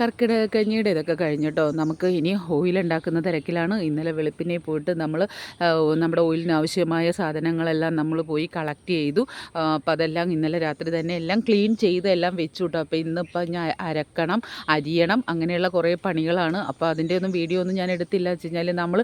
കർക്കിടക കഞ്ഞിയുടെ ഇതൊക്കെ കഴിഞ്ഞിട്ടോ? നമുക്ക് ഇനി ഓയിൽ ഉണ്ടാക്കുന്ന തിരക്കിലാണ്. ഇന്നലെ വെളുപ്പിനെ പോയിട്ട് നമ്മൾ നമ്മുടെ ഓയിലിന് ആവശ്യമായ സാധനങ്ങളെല്ലാം നമ്മൾ പോയി കളക്ട് ചെയ്തു. അപ്പോൾ അതെല്ലാം ഇന്നലെ രാത്രി തന്നെ എല്ലാം ക്ലീൻ ചെയ്ത് എല്ലാം വെച്ചു കേട്ടോ അപ്പോൾ ഇന്നിപ്പോൾ ഞാൻ അരക്കണം അരിയണം അങ്ങനെയുള്ള കുറേ പണികളാണ്. അപ്പോൾ അതിന്റെ ഒന്നും വീഡിയോ ഒന്നും ഞാൻ എടുത്തില്ല. വെച്ച് കഴിഞ്ഞാൽ നമ്മൾ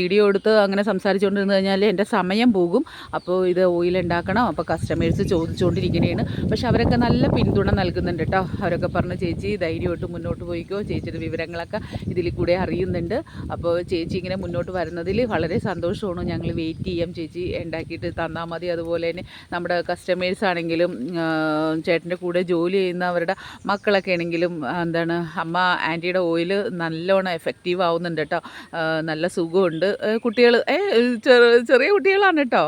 വീഡിയോ എടുത്ത് അങ്ങനെ സംസാരിച്ചുകൊണ്ടിരുന്ന് കഴിഞ്ഞാൽ എന്റെ സമയം പോകും. അപ്പോൾ ഇത് ഓയിൽ ഉണ്ടാക്കണം. അപ്പോൾ കസ്റ്റമേഴ്സ് ചോദിച്ചുകൊണ്ടിരിക്കണേണ് പക്ഷെ അവരൊക്കെ നല്ല പിന്തുണ നൽകുന്നുണ്ട് കേട്ടോ അവരൊക്കെ പറഞ്ഞ് ചേച്ചി ധൈര്യമായിട്ട് മുന്നോട്ട് പോയിക്കോ. ചേച്ചിയുടെ വിവരങ്ങളൊക്കെ ഇതിൽ കൂടെ അറിയുന്നുണ്ട്. അപ്പോൾ ചേച്ചി ഇങ്ങനെ മുന്നോട്ട് വരുന്നതിൽ വളരെ സന്തോഷമാണ്. ഞങ്ങൾ വെയിറ്റ് ചെയ്യാം. ചേച്ചി ഉണ്ടാക്കിയിട്ട് തന്നാൽ മതി. അതുപോലെ തന്നെ നമ്മുടെ കസ്റ്റമേഴ്സ് ആണെങ്കിലും ചേട്ടന്റെ കൂടെ ജോലി ചെയ്യുന്നവരുടെ മക്കളൊക്കെ ആണെങ്കിലും എന്താണ് അമ്മ ആന്റിയുടെ ഓയിൽ നല്ലോണം എഫക്റ്റീവ് ആവുന്നുണ്ട് കേട്ടോ. നല്ല സുഖമുണ്ട്. കുട്ടികൾ ചെറിയ കുട്ടികളാണ് കേട്ടോ.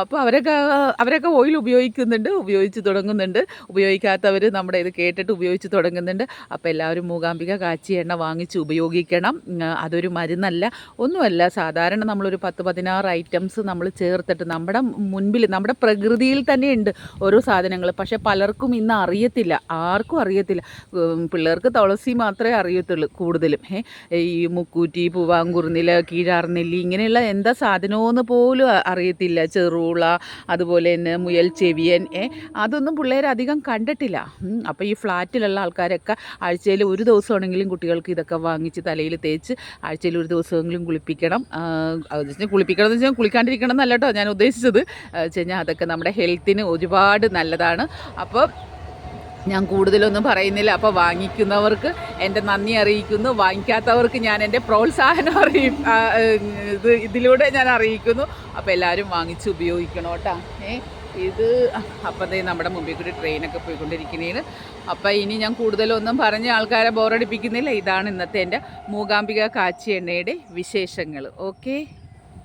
അപ്പോൾ അവരൊക്കെ അവരൊക്കെ ഓയിൽ ഉപയോഗിക്കുന്നുണ്ട് ഉപയോഗിച്ച് തുടങ്ങുന്നുണ്ട്. ഉപയോഗിക്കാത്തവർ നമ്മുടെ ഇത് കേട്ടിട്ട് ഉപയോഗിച്ച് തുടങ്ങുന്നുണ്ട്. അപ്പോൾ എല്ലാവരും മൂകാംബിക കാച്ചി എണ്ണ വാങ്ങിച്ച് ഉപയോഗിക്കണം. അതൊരു മരുന്നല്ല. ഒന്നുമല്ല സാധാരണ നമ്മളൊരു പത്ത് പതിനാറ് ഐറ്റംസ് നമ്മൾ ചേർത്തിട്ട് നമ്മുടെ മുൻപിൽ നമ്മുടെ പ്രകൃതിയിൽ തന്നെ ഉണ്ട് ഓരോ സാധനങ്ങൾ പക്ഷേ പലർക്കും ഇന്ന് അറിയത്തില്ല. ആർക്കും അറിയത്തില്ല. പിള്ളേർക്ക് തുളസി മാത്രമേ അറിയത്തുള്ളൂ കൂടുതലും. ഈ മുക്കൂറ്റി പൂവാങ്കുറുന്നില കീഴാർനെല്ലി ഇങ്ങനെയുള്ള എന്താ സാധനമെന്ന് പോലും അറിയത്തില്ല. ചെറുള അതുപോലെ തന്നെ മുയൽ ചെവിയൻ അതൊന്നും പിള്ളേർ അധികം കണ്ടിട്ടില്ല അപ്പോൾ ഈ ഫ്ലാറ്റിലുള്ള ആൾക്കാരൊക്കെ ആഴ്ചയിൽ ഒരു ദിവസമാണെങ്കിലും കുട്ടികൾക്ക് ഇതൊക്കെ വാങ്ങിച്ച് തലയിൽ തേച്ച് ആഴ്ചയിൽ ഒരു ദിവസമെങ്കിലും കുളിപ്പിക്കണം. അത് വെച്ചാൽ കുളിപ്പിക്കണം എന്ന് വെച്ചാൽ കുളിക്കാണ്ടിരിക്കണം എന്നല്ല കേട്ടോ ഞാൻ ഉദ്ദേശിച്ചത്. വെച്ച് കഴിഞ്ഞാൽ അതൊക്കെ നമ്മുടെ ഹെൽത്തിന് ഒരുപാട് നല്ലതാണ്. അപ്പോൾ ഞാൻ കൂടുതലൊന്നും പറയുന്നില്ല. അപ്പോൾ വാങ്ങിക്കുന്നവർക്ക് എന്റെ നന്ദി അറിയിക്കുന്നു. വാങ്ങിക്കാത്തവർക്ക് ഞാൻ എന്റെ പ്രോത്സാഹനം അറിയി. ഇത് ഇതിലൂടെ ഞാൻ അറിയിക്കുന്നു. അപ്പോൾ എല്ലാവരും വാങ്ങിച്ച് ഉപയോഗിക്കണം കേട്ടോ. ഏ? ഇത് അപ്പം ദേ നമ്മുടെ മുമ്പിൽ കൂടി ട്രെയിനൊക്കെ പോയിക്കൊണ്ടിരിക്കുന്നതിന് അപ്പം ഇനി ഞാൻ കൂടുതലൊന്നും പറഞ്ഞ് ആൾക്കാരെ ബോറടിപ്പിക്കുന്നില്ല. ഇതാണ് ഇന്നത്തെ എന്റെ മൂകാംബിക കാച്ചി എണ്ണയുടെ വിശേഷങ്ങൾ. ഓക്കെ?